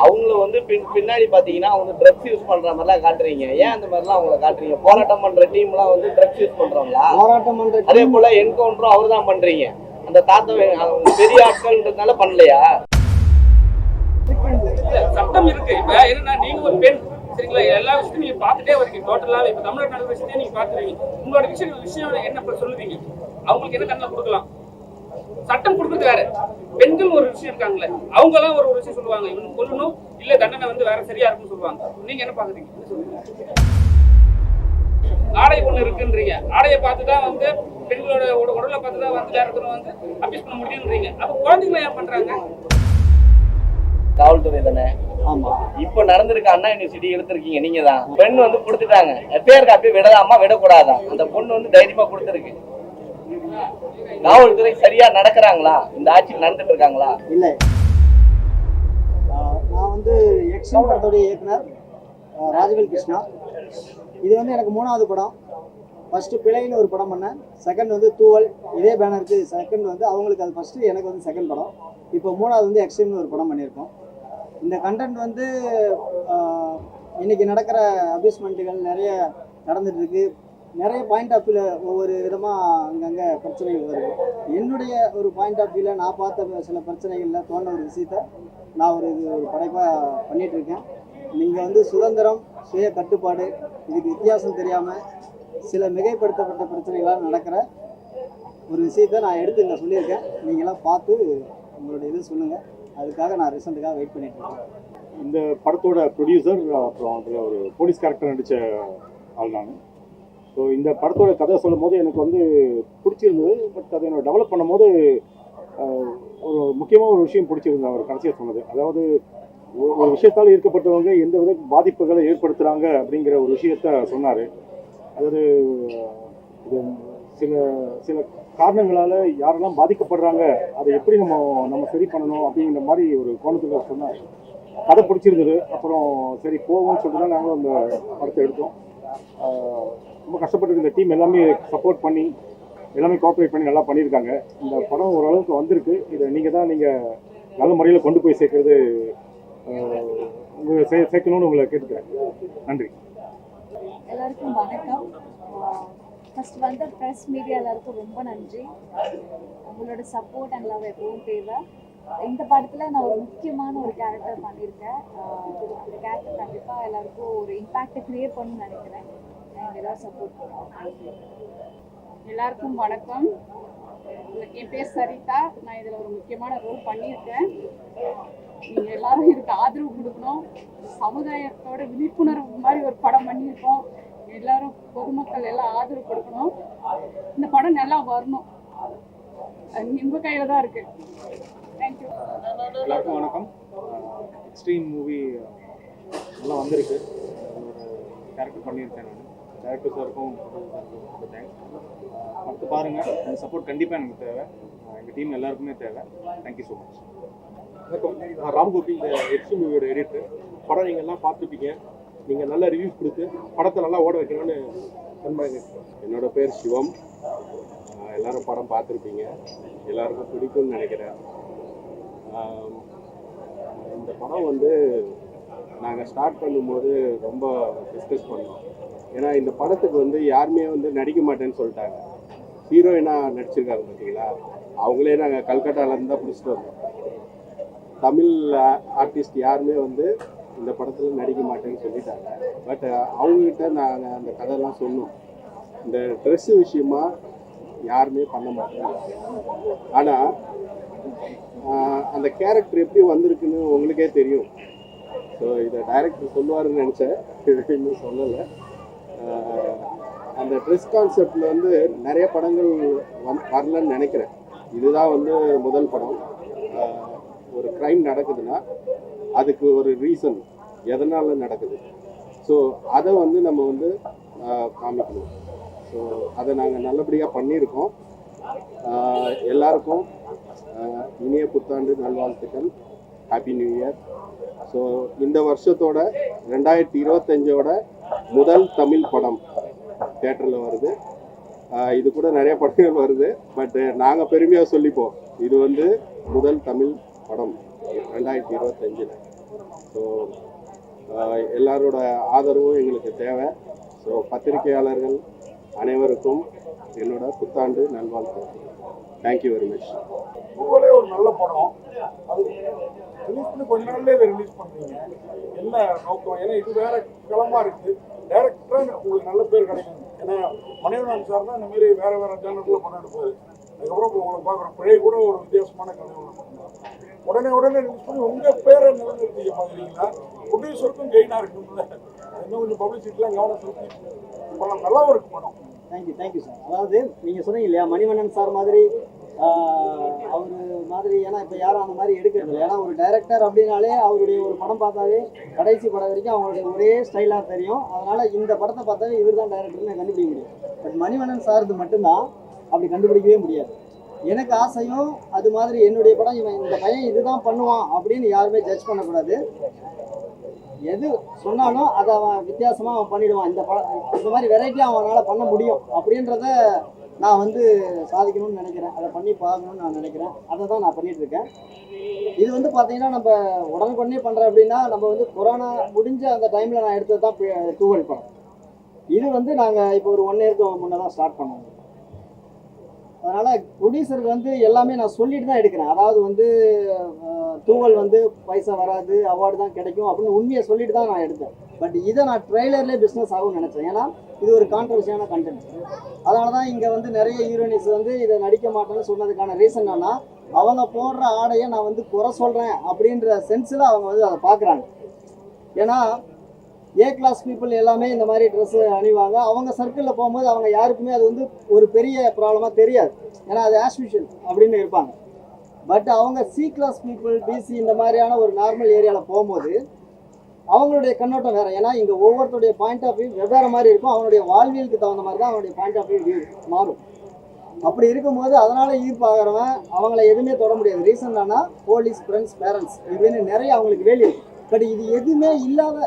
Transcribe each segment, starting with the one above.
அவங்கள வந்து பின் பின்னாடி பாத்தீங்கன்னா அவங்க ட்ரக்ஸ் யூஸ் பண்ற மாதிரிலாம் காட்டுறீங்க. ஏன் அந்த மாதிரிலாம் அவங்கள காட்டுறீங்க? போராட்டம் பண்ற டீம்லாம் வந்து ட்ரக்ஸ் யூஸ் பண்றவங்களா? போராட்டம் பண்ற அதே போல என்கவுண்டரும் அவர் தான் பண்றீங்க. அந்த தாத்தா அவங்க பெரிய ஆட்கள்ன்றதுனால பண்ணலையா? இல்ல, சட்டம் இருக்கு. இப்ப என்னன்னா நீங்க ஒரு பெண் சரிங்களா? எல்லா விஷயத்தையும் நீங்க பார்த்துட்டே வரீங்க டோட்டலாவே இப்ப தமிழ்நாடு விஷயத்தையும் நீங்க பார்த்துருவீங்க. உங்களோட விஷயம் விஷயம் என்ன சொல்லுவீங்க? அவங்களுக்கு என்ன கண்ணில் கொடுக்கலாம்? சட்டம் கொடுக்குறது வேற. பெண்கள் ஒரு விஷயம் இருக்காங்களே அவங்க எல்லாம் ஒரு விஷயம் சொல்லுவாங்க. இவன் கொல்லணும் இல்ல தண்டனை வந்து வேற சரியா இருக்கும்னு சொல்லுவாங்க. நீங்க என்ன பாக்குறீங்க? ஆடை ஒண்ணு இருக்குன்றீங்க. ஆடையை பார்த்து தான் வந்து பெண்களோட உட- உடலை பார்த்து தான் வந்து வேற ஒருத்தர் வந்து அபியூஸ் பண்ண முடியும்ன்றீங்க அப்ப குழந்தைங்களை ஏன் பண்றாங்க? காவல்துறை தானே? ஆமா. இப்ப நடந்திருக்க அண்ணா யூனிவர்சிட்டி எடுத்திருக்கீங்க நீங்க தான் பெண் வந்து கொடுத்துட்டாங்க. எஃப்ஐஆர் காப்பி விடலாமா? விடக்கூடாதா? அந்த பொண்ணு வந்து தைரியமா கொடுத்துருக்கு. காவல்துறை சரியா நடக்கிறாங்களா? இந்த ஆட்சியில் நடந்துட்டு இருக்காங்களா இல்லை நான் வந்து எக்ஷன் படத்துடைய இயக்குனர் ராஜவேல் கிருஷ்ணா. இது வந்து எனக்கு மூணாவது படம். ஃபர்ஸ்ட் பிழைன்னு ஒரு படம் பண்ணேன். செகண்ட் வந்து தூவல். இதே பேனருக்கு செகண்ட் வந்து அவங்களுக்கு அது ஃபர்ஸ்ட் எனக்கு வந்து செகண்ட் படம். இப்போ மூணாவது வந்து எக்ஸ்ட்ரீம்னு ஒரு படம் பண்ணியிருக்கோம். இந்த கண்டென்ட் வந்து இன்றைக்கி இன்னைக்கு நடக்கிற அபியூஸ்மெண்ட்டுகள் நிறைய நடந்துட்டு இருக்கு நிறைய பாயிண்ட் ஆஃப் வியூவில் ஒவ்வொரு விதமாக அங்கங்கே பிரச்சனைகள் வருது. என்னுடைய ஒரு பாயிண்ட் ஆஃப் வியூவில் நான் பார்த்த சில பிரச்சனைகளில் தோன்ற ஒரு விஷயத்த நான் ஒரு இது ஒரு படைப்பாக பண்ணிகிட்ருக்கேன் இருக்கேன் நீங்கள் வந்து சுதந்திரம் சுய கட்டுப்பாடு இதுக்கு வித்தியாசம் தெரியாமல் சில மிகைப்படுத்தப்பட்ட பிரச்சனைகளால் நடக்கிற ஒரு விஷயத்த நான் எடுத்து இங்கே சொல்லியிருக்கேன். நீங்களாம் பார்த்து உங்களுடைய இது சொல்லுங்கள் அதுக்காக நான் ரிசல்ட்டுக்காக வெயிட் பண்ணிட்டுருக்கேன். இந்த படத்தோட ப்ரொடியூசர் அப்புறம் அதில் ஒரு போலீஸ் கேரக்டர் நடித்த ஆள் நான். ஸோ இந்த படத்தோட கதை சொல்லும் போது எனக்கு வந்து பிடிச்சிருந்தது பட் அதை நான் டெவலப் பண்ணும்போது ஒரு முக்கியமாக ஒரு விஷயம் பிடிச்சிருந்தது அவர் கடைசியாக சொன்னது. அதாவது ஒரு- ஒரு விஷயத்தால் ஈர்க்கப்பட்டவங்க எந்த வித பாதிப்புகளை ஏற்படுத்துகிறாங்க அப்படிங்கிற ஒரு விஷயத்த சொன்னார். அதாவது இது சில சில காரணங்களால் யாரெல்லாம் பாதிக்கப்படுறாங்க அதை எப்படி நம்ம நம்ம சரி பண்ணணும் அப்படிங்கிற மாதிரி ஒரு கோணத்தில் சொன்னார். கதை பிடிச்சிருந்தது அப்புறம் சரி போவோம்னு சொல்லிட்டு தான் நாங்களும் அந்த படத்தை எடுத்தோம். ரொம்ப கஷ்டப்பட்டு இந்த டீம் எல்லாமே சப்போர்ட் பண்ணி எல்லாமே கோஆப்ரேட் பண்ணி நல்லா பண்ணியிருக்காங்க. இந்த படம் ஓரளவுக்கு வந்திருக்கு. இதை நீங்கள் தான் நீங்கள் நல்ல முறையில் கொண்டு போய் சேர்க்கறது உங்களை சே சேர்க்கணும்னு உங்களை கேட்டுக்கிறேன். நன்றி. எல்லாருக்கும் வணக்கம். ஃபஸ்ட் வந்த ப்ரெஸ் மீடியா எல்லாருக்கும் ரொம்ப நன்றி. உங்களோட சப்போர்ட் அண்ட் லவ் எப்பவும் தேவை. இந்த படத்தில் நான் ஒரு முக்கியமான ஒரு கேரக்டர் பண்ணியிருக்கேன். அந்த கேரக்டர் கண்டிப்பாக எல்லாருக்கும் ஒரு இம்பேக்டை க்ரியேட் பண்ணணும்னு நினைக்கிறேன். நீங்கள் சப்போர்ட் பண்ணுவோம் எல்லாருக்கும் வணக்கம். என் பேர் சரிதா. நான் இதில் ஒரு முக்கியமான ரோல் பண்ணியிருக்கேன். நீங்கள் எல்லாரும் இதுக்கு ஆதரவு கொடுக்கணும். சமுதாயத்தோட விழிப்புணர்வு மாதிரி ஒரு படம் பண்ணியிருக்கோம். எல்லாரும் பொதுமக்கள் எல்லாம் ஆதரவு கொடுக்கணும். இந்த படம் நல்லா வரணும். அது கையில் தான் இருக்குது தேங்க்யூ எல்லாருக்கும் வணக்கம். எக்ஸ்ட்ரீம் மூவி நல்லா வந்திருக்கு. ஒரு கேரக்டர் பண்ணியிருக்கேன் நான். டேரக்டர் சாருக்கும் ரொம்ப தேங்க்ஸ் பார்த்து பாருங்கள் அந்த சப்போர்ட் கண்டிப்பாக எனக்கு தேவை. எங்கள் டீம் எல்லாருக்குமே தேவை. தேங்க்யூ ஸோ மச் வணக்கம். நான் ராம்கோபி இந்த எக்ஸ்ட்ரீம் மூவியோட எடிட்டர் படம் நீங்கள் எல்லாம் பார்த்துருப்பீங்க. நீங்கள் நல்ல ரிவ்யூஸ் கொடுத்து படத்தை நல்லா ஓட வைக்கணும்னு நண்பங்க என்னோட பேர் சிவம். எல்லாரும் படம் பார்த்துருப்பீங்க. எல்லாருக்கும் பிடிக்கும்னு நினைக்கிறேன். இந்த படம் வந்து நாங்கள் ஸ்டார்ட் பண்ணும்போது ரொம்ப டிஸ்கஸ் பண்ணோம். ஏன்னா இந்த படத்துக்கு வந்து யாருமே வந்து நடிக்க மாட்டேன்னு சொல்லிட்டாங்க. ஹீரோயினாக நடிச்சிருக்காங்க பார்த்தீங்களா அவங்களே நாங்கள் கல்கட்டாலேருந்து தான் பிடிச்சிட்டு வந்தோம். தமிழ் ஆர்டிஸ்ட் யாருமே வந்து இந்த படத்தில் நடிக்க மாட்டேன்னு சொல்லிட்டாங்க. பட் அவங்ககிட்ட நாங்கள் அந்த கதையெல்லாம் சொன்னோம். இந்த ட்ரெஸ்ஸு விஷயமா யாருமே பண்ண மாட்டேன் ஆனால் அந்த கேரக்டர் எப்படி வந்திருக்குன்னு உங்களுக்கே தெரியும். ஸோ இதை டைரக்டர் சொல்லுவாருன்னு நினச்சேன். இன்னும் சொல்லலை. அந்த ட்ரெஸ் கான்செப்டில் வந்து நிறைய படங்கள் வந் வரலன்னு நினைக்கிறேன். இதுதான் வந்து முதல் படம். ஒரு க்ரைம் நடக்குதுன்னா அதுக்கு ஒரு ரீசன் எதனால் நடக்குது? ஸோ அதை வந்து நம்ம வந்து காமிக்கணும். ஸோ அதை நாங்கள் நல்லபடியாக பண்ணியிருக்கோம். எல்லாருக்கும் இனிய புத்தாண்டு நல்வாழ்த்துக்கள். ஹாப்பி நியூ இயர் ஸோ இந்த வருஷத்தோட ரெண்டாயிரத்தி இருபத்தஞ்சோட முதல் தமிழ் படம் தேட்டரில் வருது. இது கூட நிறைய படங்கள் வருது. பட் நாங்கள் பெருமையாக சொல்லிப்போம். இது வந்து முதல் தமிழ் படம் ரெண்டாயிரத்தி இருபத்தஞ்சில். ஸோ எல்லாரோட ஆதரவும் எங்களுக்கு தேவை. ஸோ பத்திரிகையாளர்கள் அனைவருக்கும் என்னோட புத்தாண்டு நல்வாழ்த்து தேங்க்யூ வெரி மச் உங்களே ஒரு நல்ல படம். அது ரிலீஸ் கொஞ்ச நாள்லேயே இதை ரிலீஸ் பண்ணுறீங்க என்ன நோக்கம்? ஏன்னா இது வேற களமாக இருக்கு. டேரக்டரா உங்களுக்கு நல்ல பேர் கிடைக்கும். ஏன்னா மணிவண்ணன் சார் தான் இந்த மாதிரி வேற வேற ஜேனர்ல படம் எடுப்பாரு. அதுக்கப்புறம் இப்போ உங்களை பார்க்குற பிழை கூட ஒரு வித்தியாசமான கதை ஒன்று உடனே உடனே ரிலீஸ் பண்ணி உங்க பேரை நிலைநிறுத்திக்க பாக்குறீங்களா ப்ரொடியூசருக்கும் கெயினா இருக்கும்ல. இன்னும் கொஞ்சம் பப்ளிசிட்டிலாம் கவனம் செலுத்தி. படம் நல்லாவும் இருக்கு படம். தேங்க்யூ தேங்க்யூ சார் அதாவது நீங்கள் சொன்னீங்க இல்லையா மணிவண்ணன் சார் மாதிரி அவர் மாதிரி ஏன்னா இப்போ யாரும் அந்த மாதிரி எடுக்கிறது இல்லை. ஏன்னா ஒரு டைரக்டர் அப்படின்னாலே அவருடைய ஒரு படம் பார்த்தாவே கடைசி படம் வரைக்கும் அவங்களுடைய ஒரே ஸ்டைலாக தெரியும். அதனால் இந்த படத்தை பார்த்தாவே இவர் தான் டைரக்டர்னு கண்டுபிடிக்க முடியும். பட் மணிவண்ணன் சார்து மட்டும்தான் அப்படி கண்டுபிடிக்கவே முடியாது. எனக்கு ஆசையும் அது மாதிரி என்னுடைய படம் இவன் இந்த பையன் இதுதான் பண்ணுவான் அப்படின்னு யாருமே ஜட்ஜ் பண்ணக்கூடாது. எது சொன்னாலும் அதை அவன் வித்தியாசமாக அவன் பண்ணிடுவான். இந்த படம் இந்த மாதிரி வெரைட்டியாக அவனால் பண்ண முடியும். அப்படின்றத நான் வந்து சாதிக்கணும்னு நினைக்கிறேன். அதை பண்ணி பார்க்கணும்னு நான் நினைக்கிறேன். அதை தான் நான் பண்ணிட்டு இருக்கேன். இது வந்து பார்த்தீங்கன்னா நம்ம உடனுக்குடனே பண்ணுறேன் அப்படின்னா நம்ம வந்து கொரோனா முடிஞ்ச அந்த டைமில் நான் எடுத்தது தான் தூவல் படம். இது வந்து நாங்கள் இப்போ ஒரு ஒன் இயருக்கு முன்னே தான் ஸ்டார்ட் பண்ணோம். அதனால் ப்ரொடியூசருக்கு வந்து எல்லாமே நான் சொல்லிட்டு தான் எடுக்கிறேன். அதாவது வந்து தூவல் வந்து பைசா வராது அவார்டு தான் கிடைக்கும் அப்படின்னு உண்மையை சொல்லிட்டு தான் நான் எடுத்தேன். பட் இதை நான் ட்ரெய்லர்லேயே பிஸ்னஸ் ஆகும்னு நினச்சேன். ஏன்னா இது ஒரு கான்ட்ரவர்சியான கண்டென்ட் அதனால தான் இங்கே வந்து நிறைய ஹீரோயின்ஸ் வந்து இதை நடிக்க மாட்டேன்னு சொன்னதுக்கான ரீசன் என்னன்னா அவங்க போடுற ஆடையை நான் வந்து குறை சொல்கிறேன் அப்படின்ற சென்ஸில் அவங்க வந்து அதை பார்க்குறாங்க. ஏன்னா ஏ கிளாஸ் பீப்புள் எல்லாமே இந்த மாதிரி ட்ரெஸ் அணிவாங்க. அவங்க சர்க்கிளில் போகும்போது அவங்க யாருக்குமே அது வந்து ஒரு பெரிய ப்ராப்ளமாக தெரியாது. ஏன்னா அது ஆஸ்பிஷியல் அப்படின்னு இருப்பாங்க. பட் அவங்க சி கிளாஸ் பீப்புள் பிசி இந்த மாதிரியான ஒரு நார்மல் ஏரியாவில் போகும்போது அவங்களுடைய கண்ணோட்டம் வேறு. ஏன்னா இங்கே ஒவ்வொருத்தருடைய பாயிண்ட் ஆஃப் வியூ வெவ்வேறு மாதிரி இருக்கும். அவனுடைய வாழ்வியலுக்கு தகுந்த மாதிரி தான் அவனுடைய பாயிண்ட் ஆஃப் வியூ மாறும். அப்படி இருக்கும்போது அதனால ஈர்ப்பாகிறவன் அவங்கள எதுவுமே தொட முடியாது. ரீசன் என்னன்னா போலீஸ் ஃப்ரெண்ட்ஸ் பேரண்ட்ஸ் இப்படின்னு நிறைய அவங்களுக்கு வேலி இருக்கும் பட் இது எதுவுமே இல்லாத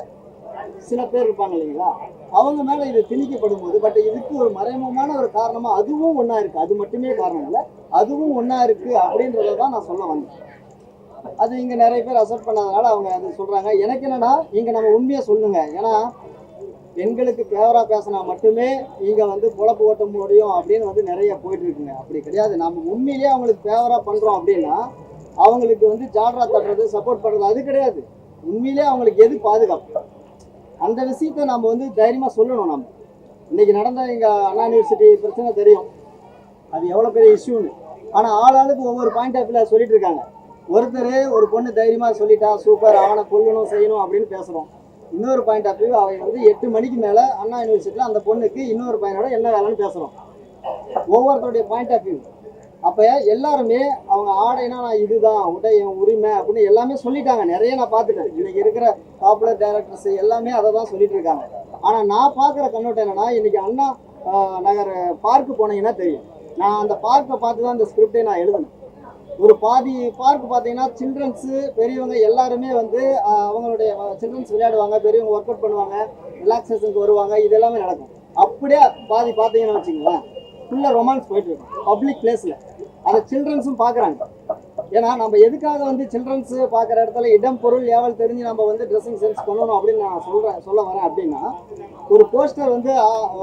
சில பேர் இருப்பாங்க இல்லைங்களா? அவங்க மேல இது திணிக்கப்படும் போது பட் இதுக்கு ஒரு மறைமுகமான ஒரு காரணமா அதுவும் ஒன்றா இருக்கு. அது மட்டுமே காரணம் இல்லை. அதுவும் ஒன்றா இருக்கு அப்படின்றத தான் நான் சொல்ல வந்தேன். அது இங்க நிறைய பேர் அசப்ட் பண்ணாதனால அவங்க அது சொல்றாங்க. எனக்கு என்னன்னா இங்க நம்ம உண்மையை சொல்லுங்க. ஏன்னா பெண்களுக்கு ஃபேவரா பேசினா மட்டுமே இங்க வந்து பொழப்பு ஓட்ட முடியும் அப்படின்னு வந்து நிறைய போயிட்டு இருக்குங்க அப்படி கிடையாது. நம்ம உண்மையிலேயே அவங்களுக்கு ஃபேவராக பண்றோம் அப்படின்னா அவங்களுக்கு வந்து ஜால்ரா தட்டுறது சப்போர்ட் பண்றது அது கிடையாது. உண்மையிலேயே அவங்களுக்கு எது பாதுகாப்பு? அந்த விஷயத்த நம்ம வந்து தைரியமாக சொல்லணும் நம்ம இன்னைக்கு நடந்த எங்கள் அண்ணா யூனிவர்சிட்டி பிரச்சனை தெரியும். அது எவ்வளோ பெரிய இஷ்யூன்னு ஆனால் ஆளாளுக்கு ஒவ்வொரு பாயிண்ட் ஆஃப் வியூவில் சொல்லிட்டு இருக்காங்க. ஒருத்தர் ஒரு பொண்ணு தைரியமாக சொல்லிட்டா சூப்பர் அவனை கொல்லணும் செய்யணும் அப்படின்னு பேசுகிறோம் இன்னொரு பாயிண்ட் ஆஃப் வியூ அவன் வந்து எட்டு மணிக்கு மேலே அண்ணா யூனிவர்சிட்டியில் அந்த பொண்ணுக்கு இன்னொரு பையனோட என்ன வேலைன்னு பேசுகிறோம் ஒவ்வொருத்தருடைய பாயிண்ட் ஆஃப் வியூ அப்போ எல்லாருமே அவங்க ஆடைனா நான் இதுதான் உடை என் உரிமை அப்படின்னு எல்லாமே சொல்லிட்டாங்க. நிறைய நான் பார்த்துட்டேன். இன்னைக்கு இருக்கிற பாப்புலர் டைரக்டர்ஸ் எல்லாமே அதை தான் சொல்லிட்டு இருக்காங்க. ஆனால் நான் பார்க்குற கண்ணோட்டம் என்னன்னா இன்னைக்கு அண்ணா நகர் பார்க்கு போனீங்கன்னா தெரியும். நான் அந்த பார்க்கை பார்த்து தான் இந்த ஸ்கிரிப்டை நான் எழுதினேன். ஒரு பாதி பார்க் பார்த்தீங்கன்னா சில்ட்ரன்ஸு பெரியவங்க எல்லாருமே வந்து அவங்களுடைய சில்ட்ரன்ஸ் விளையாடுவாங்க பெரியவங்க ஒர்க் அவுட் பண்ணுவாங்க ரிலாக்ஸேஷனுக்கு வருவாங்க இது எல்லாமே நடக்கும். அப்படியே பாதி பார்த்தீங்கன்னா வச்சுங்களேன் ஃபுல்லாக ரொமான்ஸ் போயிட்டு இருக்கும் பப்ளிக் பிளேஸில் அதை சில்ட்ரன்ஸும் பார்க்குறாங்க. ஏன்னா நம்ம எதுக்காக வந்து சில்ட்ரன்ஸு பார்க்குற இடத்துல இடம் பொருள் ஏவல் தெரிஞ்சு நம்ம வந்து ட்ரெஸ்ஸிங் சென்ஸ் பண்ணணும் அப்படின்னு நான் சொல்கிறேன் சொல்ல வரேன் அப்படின்னா ஒரு போஸ்டர் வந்து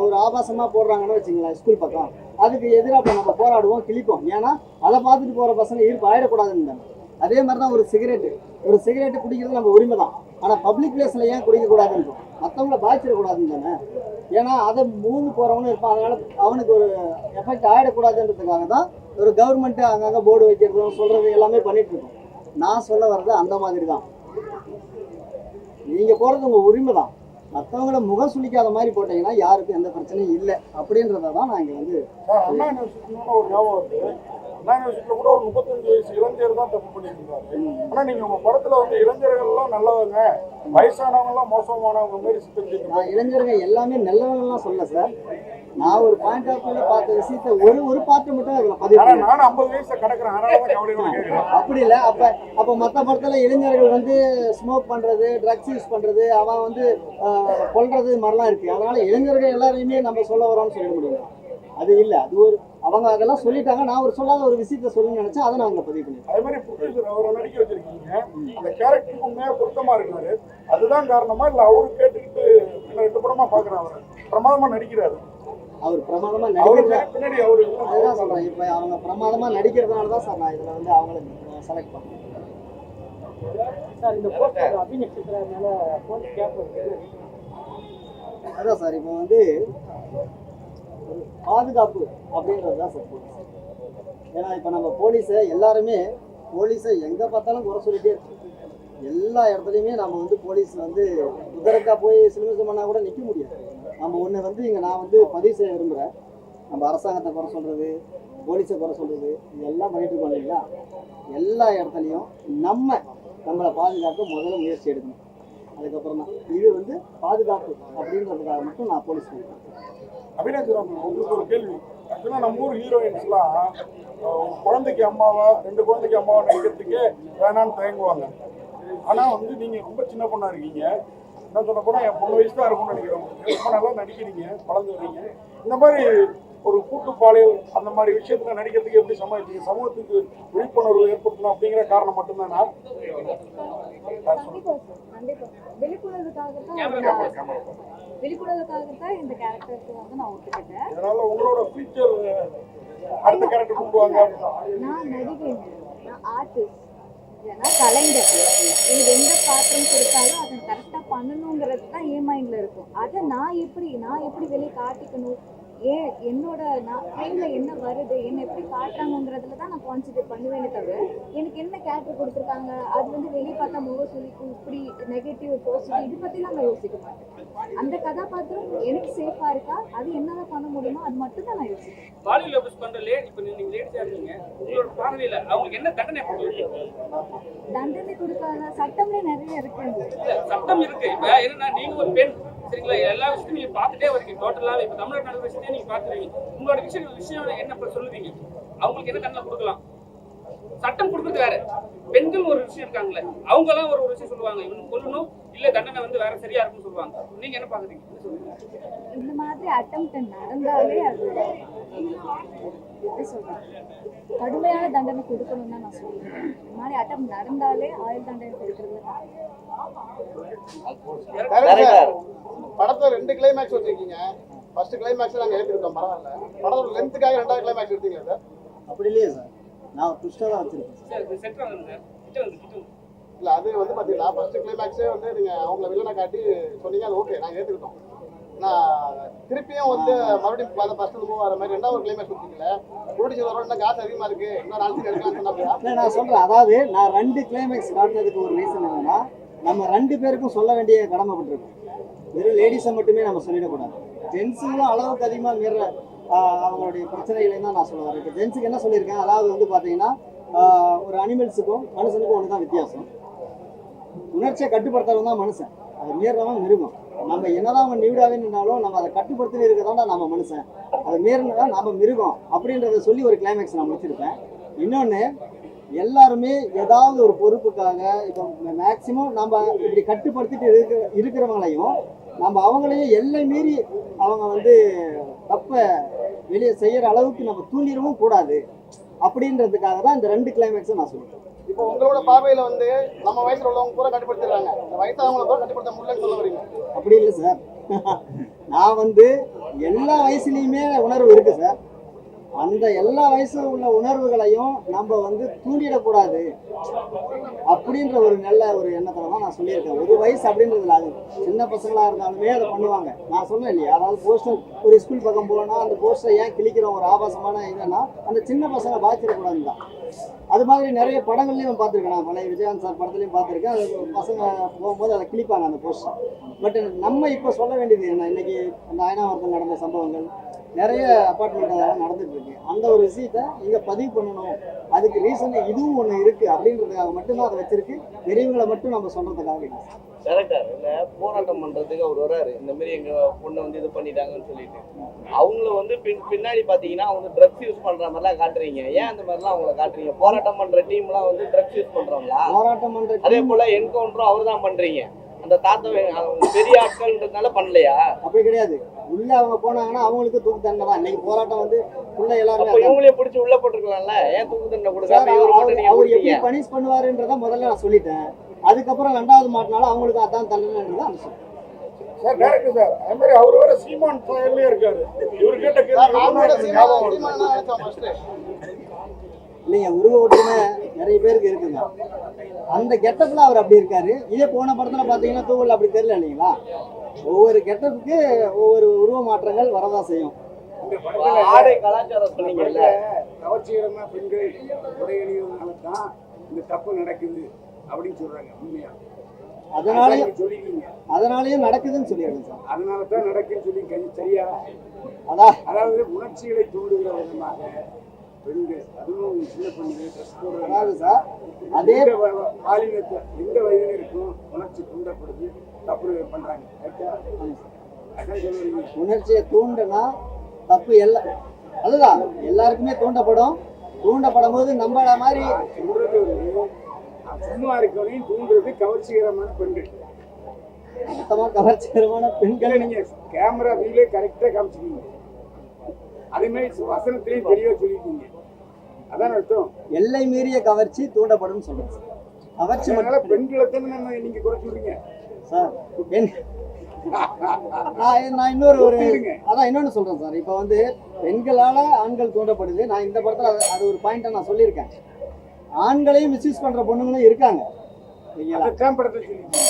ஒரு ஆபாசமாக போடுறாங்கன்னு வச்சுங்களேன் ஸ்கூல் பக்கம். அதுக்கு எதிராக இப்போ நம்ம போராடுவோம் கிழிப்போம். ஏன்னா அதை பார்த்துட்டு போகிற பசங்க ஈர்ப்பு ஆயிடக்கூடாதுன்னு தானே. அதே மாதிரி தான் ஒரு சிகரெட்டு ஒரு சிகரெட்டு குடிக்கிறது நம்ம உரிமை தான் ஆனால் பப்ளிக் பிளேஸில் ஏன் குடிக்கக்கூடாதுன்னு? மற்றவங்கள பாதிச்சிடக்கூடாதுன்னு தானே? ஏன்னா அதை மூந்து போகிறவனும் இருப்பான். அதனால அவனுக்கு ஒரு எஃபெக்ட் ஆகிடக்கூடாதுன்றதுக்காக தான் ஒரு கவர்மெண்ட்டு அங்கங்கே போர்டு வைக்கிறதும் சொல்கிறது எல்லாமே பண்ணிட்டு இருக்கோம். நான் சொல்ல வர்றது அந்த மாதிரி தான். நீங்கள் போகிறது உங்கள் உரிமை தான். மற்றவங்கள முகம் சுளிக்காத மாதிரி போட்டீங்கன்னா யாருக்கும் எந்த பிரச்சனையும் இல்லை. அப்படின்றத தான் நான் இங்கே வந்து அண்ணா யூனிவர்சிட்டின்னு ஒரு ஞாபகம் வருது. அண்ணா யூனிவர்சிட்டியில் கூட ஒரு முப்பத்தஞ்சு வயசு இளைஞர் தான் தப்பு பண்ணியிருந்தாரு ஆனா நீங்க உங்க படத்துல வந்து இளைஞர்கள்லாம் நல்லவங்க. வயசானவங்க எல்லாம் மோசமானவங்க மாதிரி சித்தரிச்சிருக்கீங்க நான் இளைஞருங்க எல்லாமே நல்லவங்கலாம் சொல்ல சார். நான் ஒரு பாயிண்ட் ஆஃப் வியூல பார்த்த விஷயத்த ஒரு ஒரு பாட்டு மட்டும் அதில் பதிவு ஆனா. நானும் ஐம்பது வயசுல கிடக்குறேன். அதனால தான் கவலையோட கேட்கிறேன் அப்படி இல்லை. அப்போ அப்போ மற்ற படத்தில் இளைஞர்கள் வந்து ஸ்மோக் பண்ணுறது ட்ரக்ஸ் யூஸ் பண்ணுறது அவன் வந்து கொல்றது மாதிரிலாம் இருக்குது அதனால் இளைஞர்கள் எல்லாரையுமே நம்ம சொல்ல வரோம்னு சொல்ல முடியும். அது இல்லை. அது ஒரு அவங்க அதெல்லாம் சொல்லிட்டாங்க. நான் ஒரு சொல்லாத ஒரு விஷயத்த சொல்லணும்னு நினைச்சேன். அதை நான் அங்கே பதிவு பண்ணிருக்கேன் அதே மாதிரி ப்ரொடியூசர் அவரை நடிக்க வச்சிருக்கீங்க. அந்த கேரக்டருக்கு உண்மையாக பொருத்தமா இருக்காரு. அதுதான் காரணமா இல்ல அவரு கேட்டுக்கிட்டு ரெண்டு படமா பாக்குறேன் அவர். பிரமாதமா நடிக்கிறாரு. அவர் பிரமாதமா அவரு அதுதான் சொல்றேன். இப்போ அவங்க பிரமாதமா நடிக்கிறதுனால தான் சார் நான் இதில் வந்து அவங்கள செலக்ட் பண்ணேன். சார் இந்த போஸ்டர் அபி நட்சத்திரம் மேல போலீஸ் கேப் இருக்கு. அதான் சார் இப்போ வந்து பாதுகாப்பு அப்படின்றது தான் சார் போலீஸ் ஏன்னா இப்போ நம்ம போலீஸை எல்லாருமே போலீஸை எங்கே பார்த்தாலும் குறை சொல்லிட்டே இருக்கோம் எல்லா இடத்துலையுமே நம்ம வந்து போலீஸ் வந்து குதிரைக்கா போய் சிலுமிசம் பண்ணால் கூட நிற்க முடியாது. நம்ம ஒன்று வந்து இங்கே நான் வந்து பதிவு செய்ய விரும்புகிறேன் நம்ம அரசாங்கத்தை குறை சொல்கிறது போலீஸை குறை சொல்கிறது இதெல்லாம் பண்ணிட்டு இருக்கோம் இல்லைங்களா? எல்லா இடத்துலையும் நம்ம நம்மளை பாதுகாக்க முதல்ல முயற்சி எடுக்கணும். அதுக்கப்புறம் தான் இது வந்து பாதுகாப்பு அப்படின்றதுக்காக மட்டும் நான் போலீஸ் சொல்லுவேன் அபிநயசுரம் உங்களுக்கு ஒரு கேள்வி. ஆக்சுவலாக நம்ம ஊர் ஹீரோயின்ஸ்லாம் குழந்தைக்கு அம்மாவா ரெண்டு குழந்தைக்கு அம்மாவா நடிக்கிறதுக்கே வேணான்னு தயங்குவாங்க. ஆனால் வந்து நீங்கள் ரொம்ப சின்ன பொண்ணாக இருக்கீங்க. என்ன சொன்ன கூட என் பொண்ணு வயசு தான் இருக்கும்னு நினைக்கிறோம் ரொம்ப நல்லா நடிக்கிறீங்க வளர்ந்து வரீங்க. இந்த மாதிரி ஒரு கூட்டு பாலியல் அந்த மாதிரி விஷயத்துல நடிக்கிறதுக்கு எப்படி சமாளிச்சீங்க? சமூகத்துக்கு விழிப்புணர்வு ஏற்படுத்தணும் அப்படிங்கிற காரணம் மட்டும்தானா? நான் விழிப்புணர்வுக்காக தான் இந்த கேரக்டருக்கு வந்து நான் ஒத்துக்கிட்டேன். இதனால உங்களோட ஃபியூச்சர் அடுத்த கேரக்டர் கூப்பிடுவாங்க? நான் நடிகைங்க நான் ஆர்டிஸ்ட் ஏன்னா கலைஞர். எனக்கு எந்த பாத்திரம் கொடுத்தாலும் அதை கரெக்டாக பண்ணணுங்கிறது தான் என் மைண்டில் இருக்கும். அதை நான் எப்படி நான் எப்படி வெளியே காட்டிக்கணும்? ஏன் என்னோட நான் ஃப்ரேமில் என்ன வருது என்ன எப்படி காட்டுறாங்கங்கிறதுல தான் நான் கான்சென்ட்ரேட் பண்ணுவேனே தவிர எனக்கு என்ன கேரக்டர் கொடுத்துருக்காங்க அது வந்து வெளியே பார்த்தா முக சுழிக்கும் இப்படி நெகட்டிவ் பாசிட்டிவ் இது பற்றிலாம் நான் யோசிக்க மாட்டேன். அந்த கதாபாத்திரம் எனக்கு சேஃபாக இருக்கா அது என்னதான் பண்ண முடியுமோ அது மட்டும் தான் நான் யோசிப்பேன். பாலியல் அபியூஸ் பண்ற லேடி இப்ப நீங்க லேடிஸா இருக்கீங்க உங்களோட பார்வையில அவங்களுக்கு என்ன தண்டனை தண்டனை கொடுக்காத சட்டம்ல நிறைய இருக்கு. சட்டம் இருக்கு. இப்ப என்னன்னா நீங்க ஒரு பெண் சரிங்களா? எல்லா விஷயத்தையும் நீங்க பார்த்துட்டே வரீங்க டோட்டலாவே இப்ப தமிழ்நாடு விஷயத்தையும் நீங்க பார்த்துருவீங்க. உங்களோட விஷயம் விஷயம் என்ன சொல்லுவீங்க? அவங்களுக்கு என்ன தண்டனை கொடுக்கலாம்? சட்டம் கொடுக்கறது வேற. பெண்கள் ஒரு விஷயம் இருக்காங்களே அவங்க எல்லாம் ஒரு ஒரு விஷயம் சொல்லுவாங்க. இவங்க கொல்லணும் இல்ல தண்டனை வந்து வேற சரியா இருக்கும்னு சொல்லுவாங்க. நீங்க என்ன பாக்குறீங்க இந்த மாதிரி அட்டம்ப்ட் நடந்தாலே அது எப்படி சொல்றது? கடுமையான தண்டனை கொடுக்கணும்னு தான் நான் சொல்லுவேன். இந்த மாதிரி அட்டம் நடந்தாலே ஆயுள் தண்டனை கொடுக்கறது படத்துல ரெண்டு கிளைமேக்ஸ் வச்சிருக்கீங்க. ஃபர்ஸ்ட் கிளைமேக்ஸ் நாங்க ஏற்றிருக்கோம் பரவாயில்ல. படத்தோட லென்த்துக்காக ரெண்டாவது கிளைமேக்ஸ் எடுத்தீங்களா சார்? அப்படி இல்லையே சார். நான் ட்விஸ்டாக தான் வச்சுருக்கேன் சார். இது செட் ஆகுது சார் கிட்ட வந்து கிட்ட வந்து இல்ல அது வந்து பாத்தீங்களா ஃபர்ஸ்ட் கிளைமேக்ஸே வந்து நீங்க அவங்கள வில்லனை காட்டி சொன்னீங்க அது ஓகே நாங்க ஏத்துக்கிட்டோம். நான் திருப்பியும் வந்து மறுபடியும் அந்த ஃபர்ஸ்ட் மூவ் வர மாதிரி ரெண்டாவது கிளைமேக்ஸ் வச்சிருக்கீங்களே ப்ரொடியூசர் இன்னும் காசு அதிகமா இருக்கு இன்னும் நாலு சீன் எடுக்கலாம் இல்லை நான் சொல்கிறேன் அதாவது நான் ரெண்டு கிளைமேக்ஸ் காட்டுறதுக்கு ஒரு ரீசன் என்னன்னா நம்ம ரெண்டு பேருக்கும் சொல்ல வேண்டிய கடமைப்பட்டிருக்கோம். வெறும் லேடிஸை மட்டுமே நம்ம சொல்லிடக்கூடாது. ஜென்ஸுங்களும் அளவுக்கு அதிகமாக மீற அவங்களுடைய பிரச்சனைகளையும் தான் நான் சொல்ல வரேன். இப்போ ஜென்ஸுக்கு என்ன சொல்லியிருக்கேன்? அதாவது வந்து பார்த்தீங்கன்னா ஒரு அனிமல்ஸுக்கும் மனுஷனுக்கும் ஒன்று தான் வித்தியாசம். உணர்ச்சியை கட்டுப்படுத்துறவங்க தான் மனுஷன். அதை மீறவன் மிருகம். நம்ம என்னதான் அவன் நியூடாவே நின்னாலும் நம்ம அதை கட்டுப்படுத்தி இருக்கிறதா நம்ம மனுஷன். அதை மீறினதா நம்ம மிருகம் அப்படின்றத சொல்லி ஒரு கிளைமேக்ஸ் நான் முடிச்சிருப்பேன். இன்னொன்று எல்லாருமே ஏதாவது ஒரு பொறுப்புக்காக இப்போ மேக்சிமம் நம்ம இப்படி கட்டுப்படுத்திட்டு இருக்க இருக்கிறவங்களையும் நம்ம அவங்களையும் எல்லை மீறி அவங்க வந்து தப்பை வெளியே செய்யற அளவுக்கு நம்ம தூண்டிடவும் கூடாது. அப்படின்றதுக்காக தான் இந்த ரெண்டு கிளைமேக்ஸை நான் சொல்லுவேன் இப்போ உங்களோட பார்வையில வந்து நம்ம வயசுல உள்ளவங்க பூரா கட்டுப்படுத்திடுறாங்க. வயசானவங்களை பூரா கட்டுப்படுத்த முடியலன்னு சொல்ல வரீங்க. அப்படி இல்லை சார் நான் வந்து எல்லா வயசுலேயுமே உணர்வு இருக்கு சார் அந்த எல்லா வயசு உள்ள உணர்வுகளையும் நம்ம வந்து தூண்டிடக்கூடாது. அப்படின்ற ஒரு நல்ல ஒரு எண்ணத்துல தான் நான் சொல்லியிருக்கேன். ஒரு வயசு அப்படின்றதுல அது சின்ன பசங்களா இருந்தாலுமே அதை பண்ணுவாங்க. நான் சொன்னேன் இல்லையா? அதாவது போஸ்டர் ஒரு ஸ்கூல் பக்கம் போனா அந்த போஸ்டரை ஏன் கிழிக்கிறோம் ஒரு ஆபாசமான இதுன்னா அந்த சின்ன பசங்க பாதிச்சிடக்கூடாது தான் அது மாதிரி நிறைய படங்கள்லையும் பார்த்துருக்கேன் நான். பழைய விஜயகாந்த் சார் படத்துலையும் பார்த்துருக்கேன். அது பசங்க போகும்போது அதை கிழிப்பாங்க அந்த போஸ்டர் பட் நம்ம இப்போ சொல்ல வேண்டியது என்ன? இன்னைக்கு அந்த அயனாவரத்தில் நடந்த சம்பவங்கள் நிறைய அப்பார்ட்மெண்ட் அதெல்லாம் நடந்துட்டு இருக்கு. அந்த ஒரு விஷயத்த இங்க பதிவு பண்ணணும். அதுக்கு ரீசன் இதுவும் ஒன்று இருக்கு அப்படின்றதுக்காக மட்டும்தான் அதை வச்சிருக்கு. பெரியவங்களை மட்டும் நம்ம சொல்றதுக்காக டேரக்டர் இல்ல போராட்டம் பண்றதுக்கு அவர் வராரு. இந்த மாதிரி எங்க பொண்ணை வந்து இது பண்ணிட்டாங்கன்னு சொல்லிட்டு. அவங்கள வந்து பின் பின்னாடி பாத்தீங்கன்னா அவங்க ட்ரக்ஸ் யூஸ் பண்ற மாதிரிலாம் காட்டுறீங்க. ஏன் அந்த மாதிரிலாம் அவங்கள காட்டுறீங்க? போராட்டம் பண்ற டீம்லாம் வந்து ட்ரக்ஸ் யூஸ் பண்றவங்களா? போராட்டம் பண்ற அதே போல என்கவுண்டரும் அவர் தான் பண்றீங்க. அந்த தாத்தா பெரிய ஆட்கள்ன்றதுனால பண்ணலையா? அப்படி கிடையாது. உள்ள அவங்க போனாங்கன்னா அவங்களுக்கு தூக்கு தண்டனை தான். இன்னைக்கு போராட்டம் வந்து உள்ள எல்லாருமே. இவங்களே பிடிச்சி உள்ள போட்டுருக்கலாம்ல? ஏன் தூக்கு தண்டனை சார், கொடுக்காம இவரு அவர் மட்டும் நீங்க அவர் எப்படி பனிஷ் பண்ணுவாருன்றத முதல்ல நான் சொல்லிட்டேன். அதுக்கப்புறம் ரெண்டாவது மாட்டினாலும் அவங்களுக்கு அதான் தண்டனைன்றது அனுப்பிச்சு சார் டேரக்டர் சார் அது மாதிரி அவர் வேற சீமான் சாயல்லே இருக்காரு. இவர் கேட்ட சார், கேள்வி இல்லைங்க உருவ ஒற்றுமை நிறைய பேருக்கு இருக்குங்க. அந்த கெட்டப்ல அவர் அப்படி இருக்காரு. இதே போன படத்துல பாத்தீங்கன்னா தூவல் அப்படி தெரியல இல்லைங்களா? ஒவ்வொரு கெட்டப்புக்கு ஒவ்வொரு உருவ மாற்றங்கள் வரதான் செய்யும். இந்த இப்ப படத்துல ஆடை கலாச்சாரம் சொன்னீங்கல்ல கவர்ச்சிகரமா பெண்கள் உடை அணிவதனால தான் இந்த தப்பு நடக்குது அப்படின்னு சொல்றாங்க உண்மையா? அதனாலயும் நீங்க சொல்லிக்கிறீங்க அதனாலயும் நடக்குதுன்னு சொல்லிடுறேன் சார். அதனால தான் நடக்குன்னு சொல்லி சரியா? அதான். அதாவது உணர்ச்சிகளை தூண்டுகிற விதமாக பெண்கள் அதுவும் சின்ன பெண்கள் ட்ரெஸ் போடுறாங்க சார் அதே பாலினத்தை எந்த வயதினருக்கும் உணர்ச்சி தூண்டப்படுது. தப்பு சொல்லுவீங்க உணர்ச்சியை தூண்டுனா தப்பு எல்லாம் அதுதான். எல்லாருக்குமே தூண்டப்படும். தூண்டப்படும் போது நம்மள மாதிரி சும்மா இருக்கவனையும் தூண்டுறது கவர்ச்சிகரமான பெண்கள். மொத்தமா கவர்ச்சிகரமான பெண்கள். இதுல நீங்க கேமரா வியூலே கரெக்டா காமிச்சிருக்கீங்க அதே மாதிரி வசனத்திலையும் தெளிவா சொல்லியிருக்கீங்க அதான் அர்த்தம். எல்லை மீறிய கவர்ச்சி தூண்டப்படும் சொல்றேன் சார். கவர்ச்சி மட்டும் பெண்களை தானே நீங்க குறை சொல்றீங்க. சார் பெண். நான் நான் இன்னொரு ஒரு. அதான் இன்னொன்னு சொல்றேன் சார். இப்போ வந்து பெண்களால ஆண்கள் தூண்டப்படுது. நான் இந்த படத்துல அது- அது ஒரு பாயிண்ட்டை நான் சொல்லியிருக்கேன். ஆண்களையும் மிஸ்யூஸ் பண்ற பொண்ணுங்களும் இருக்காங்க. சரிங்களா? அதான் படத்தை சொல்லியிருக்கீங்க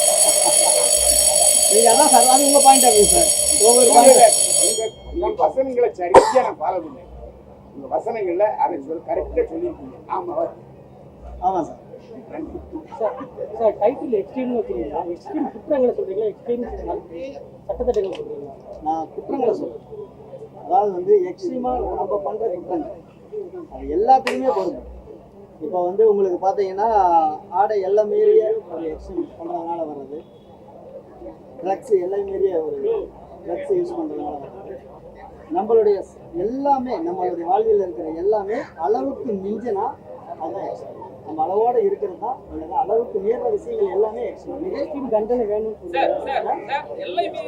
நீங்க அதான் சார் அது உங்க பாயிண்ட் வியூ சார். ஒவ்வொரு இல்ல, point- இல்ல. உங்க உங்க வசனங்களை சரியா நான் ஃபாலோ பண்ணேன். உங்க வசனங்கள்ல அதை சொல் கரெக்டா சொல்லியிருக்கீங்க. ஆமா ஆமா சார் சார் டைட்டில் எக்ஸ்ட்ரீம்னு வச்சுருக்கீங்களா எக்ஸ்ட்ரீம் குற்றங்களை சொல்றீங்களா? எக்ஸ்ட்ரீம் சட்டத்திட்டங்கள் சொல்றீங்களா? நான் குற்றங்களை சொல்றேன். அதாவது வந்து எக்ஸ்ட்ரீமா நம்ம பண்ற குற்றங்கள். அது எல்லாத்துக்குமே பொருந்தும். இப்போ வந்து உங்களுக்கு பார்த்தீங்கன்னா ஆடை எல்லாம் மீறிய ஒரு எக்ஸ்ட்ரீம் பண்ணுறதுனால வர்றது. ட்ரக்ஸ் எல்லாம் மீறிய ஒரு ட்ரக்ஸ் யூஸ் பண்ணுறதுனால நம்மளுடைய எல்லாமே நம்மளுடைய வாழ்வில் இருக்கிற எல்லாமே அளவுக்கு மிஞ்சினா எக்ஸ்ட்ரீம் நம்ம அளவோட இருக்கிறது தான் நல்லது. அளவுக்கு மீற விஷயங்கள் எல்லாமே எக்ஸ்ட்ரீம் தண்டனை சார் எல்லாமே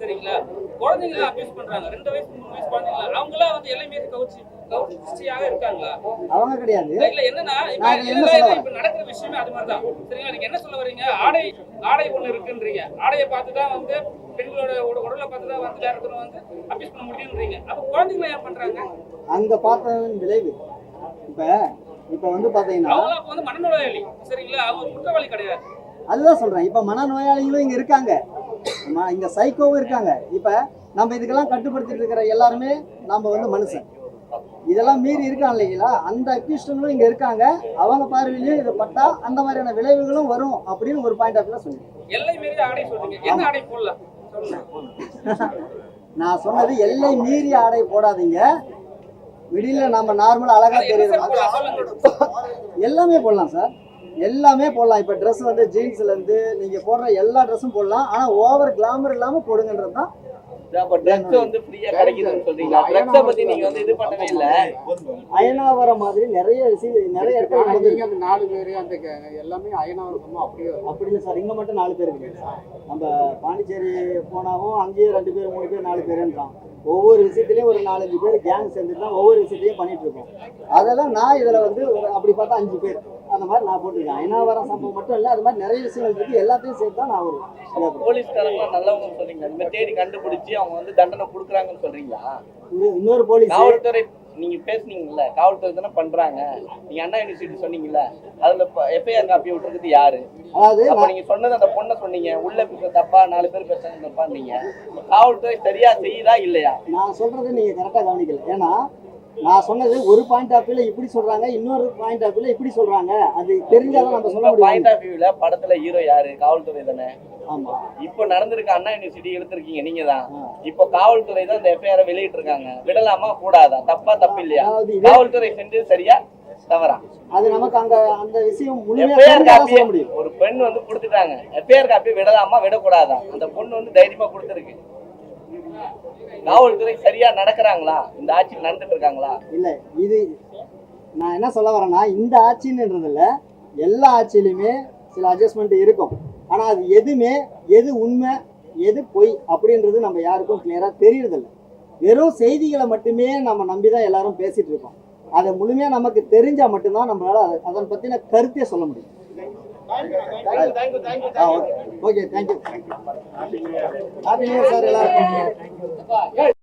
சரிங்களா? குழந்தைங்கள அபியூஸ் பண்றாங்க. ரெண்டு வயசு மூணு வயசு குழந்தைங்கள? அவங்களாம் வந்து எல்லாமே கவர்ச்சி கவர்ச்சியாக இருக்காங்களா? அவங்க கிடையாது. இல்ல என்னன்னா இப்ப? இப்ப நடக்கிற விஷயமே அது மாதிரிதான். சரிங்களா? நீங்க என்ன சொல்ல வரீங்க? ஆடை ஆடை ஒண்ணு இருக்குன்றீங்க. ஆடையை பார்த்து தான் வந்து பெண்களோட உட- உடலை பார்த்து தான் வந்து வேற ஒருத்தர் வந்து அபியூஸ் பண்ண முடியும்ன்றீங்க. அப்ப குழந்தைங்களை ஏன் பண்றாங்க? அங்க பார்த்ததன் விளைவு. இப்ப இப்ப வந்து பாத்தீங்கன்னா அவங்க அப்ப வந்து மனநோயாளி. சரிங்களா? அவங்க ஒரு குற்றவாளி கிடையாது. அதுதான் சொல்றேன். இப்ப மனநோயாளிகளும் இங்க இருக்காங்க. இங்க சைக்கோவும் இருக்காங்க. இப்ப நம்ம இதுக்கெல்லாம் கட்டுப்படுத்திட்டு இருக்கிற எல்லாருமே நாம வந்து மனுஷன். இதெல்லாம் மீறி இருக்காங்க இல்லைங்களா? அந்த அக்யூஸ்டங்களும் இங்க இருக்காங்க. அவங்க பார்வையிலயும் இதை பட்டா அந்த மாதிரியான விளைவுகளும் வரும் அப்படின்னு ஒரு பாயிண்ட் ஆஃப் சொன்னேன் எல்லை மீறி ஆடை சொல்றீங்க என்ன ஆடை போடலாம்? நான் சொன்னது எல்லை மீறி ஆடை போடாதீங்க. வெளியில நம்ம நார்மலா அழகா தெரியுது. எல்லாமே போடலாம் சார் எல்லாமே போடலாம். இப்போ ட்ரெஸ் வந்து ஜீன்ஸ்ல இருந்து நீங்க போடுற எல்லா ட்ரெஸ்ஸும் போடலாம். ஆனா ஓவர் கிளாமர் இல்லாம போடுங்கன்றது தான் அப்ப ட்ரக்ஸ் வந்து ஃப்ரீயா கிடைக்குதுன்னு சொல்றீங்களா? ட்ரக்ஸ பத்தி நீங்க வந்து இது பண்ணவே இல்ல. அயனாவரம் மாதிரி நிறைய விஷயம் நிறைய இடத்துல நடந்திருக்கு. அந்த நாலு பேர் அந்த எல்லாமே அயனாவரமா அப்படியே அப்படி இல்லை சார். இங்க மட்டும் நாலு பேர் இருக்கு நம்ம பாண்டிச்சேரி போனாவும் அங்கேயும் ரெண்டு பேர் மூணு பேர் நாலு பேருன்றான். ஒவ்வொரு விஷயத்துலயும் ஒரு நாலஞ்சு பேர் கேங் சேர்ந்துட்டு தான் ஒவ்வொரு விஷயத்தையும் பண்ணிட்டு இருக்கோம். அதெல்லாம் நான் இதுல வந்து ஒரு அப்படி பார்த்தா அஞ்சு பேர். அந்த மாதிரி நான் போட்டிருக்கேன். அயனாவரம் சம்பவம் மட்டும் இல்லை அது மாதிரி நிறைய விஷயங்கள் இருக்கு. எல்லாத்தையும் சேர்த்து தான் நான் போட்டிருக்கேன். போலீஸ்காரங்க நல்லவங்க சொல்றீங்க இந்த தேடி கண்டுபிடிச்சு அவங்க வந்து தண்டனை கொடுக்குறாங்கன்னு சொல்றீங்களா? இன்னொரு போலீஸ் காவல்துறை நீங்க பேசுனீங்கல்ல காவல்துறை தானே பண்றாங்க. நீங்க அண்ணா யூனிவர்சிட்டி சொன்னீங்கல்ல அதுல எஃப்ஐஆர் காப்பி விட்டுருக்குது யாரு? அதாவது அப்ப நீங்க சொன்னது அந்த பொண்ணை சொன்னீங்க உள்ள பேச தப்பா நாலு பேர் பேசுறாங்க தப்பா நீங்க காவல்துறை சரியா செய்யுதா இல்லையா? நான் சொல்றது நீங்க கரெக்டா கவனிக்கல. ஏன்னா நான் சொன்னது ஒரு பாயிண்ட் ஆஃப் வியூல இப்படி சொல்றாங்க இன்னொரு பாயிண்ட் ஆஃப் வியூல இப்படி சொல்றாங்க. அது தெரிஞ்சாதான் நம்ம சொல்ல முடியும். பாயிண்ட் ஆஃப் வியூல படத்துல ஹீரோ யாரு? காவல்துறை தானே. ஆமா. இப்போ நடந்திருக்க அண்ணா யூனிவர்சிட்டி எடுத்திருக்கீங்க நீங்க தான். இப்போ காவல்துறை தான் இந்த எஃப்ஐஆர் வெளியிட்டு இருக்காங்க விடலாமா கூடாதா? தப்பா தப்பு இல்லையா? காவல்துறை செஞ்சது சரியா தவறா? அது நமக்கு அங்க அந்த விஷயம் முழுமையா முடியும். ஒரு பெண் வந்து கொடுத்துட்டாங்க. எஃப்ஐஆர் காப்பி விடலாமா விடக்கூடாதா? அந்த பொண்ணு வந்து தைரியமா கொடுத்துருக்கு. காவல்துறை சரியா நடக்கிறாங்களா? இந்த ஆட்சி நடந்துட்டு இருக்காங்களா? இல்ல இது நான் என்ன சொல்ல வரேன்னா இந்த ஆட்சின்றதுல எல்லா ஆட்சியிலுமே சில அட்ஜஸ்ட்மெண்ட் இருக்கும். ஆனா அது எதுவுமே எது உண்மை எது பொய் அப்படின்றது நம்ம யாருக்கும் கிளியரா தெரியறதில்ல. வெறும் செய்திகளை மட்டுமே நம்ம நம்பி தான் எல்லாரும் பேசிட்டு இருக்கோம். அதை முழுமையாக நமக்கு தெரிஞ்சால் மட்டும்தான் நம்மளால அதன் பற்றின கருத்தே சொல்ல முடியும். Okay okay thank you happy new year sir எல்லாருக்கும்.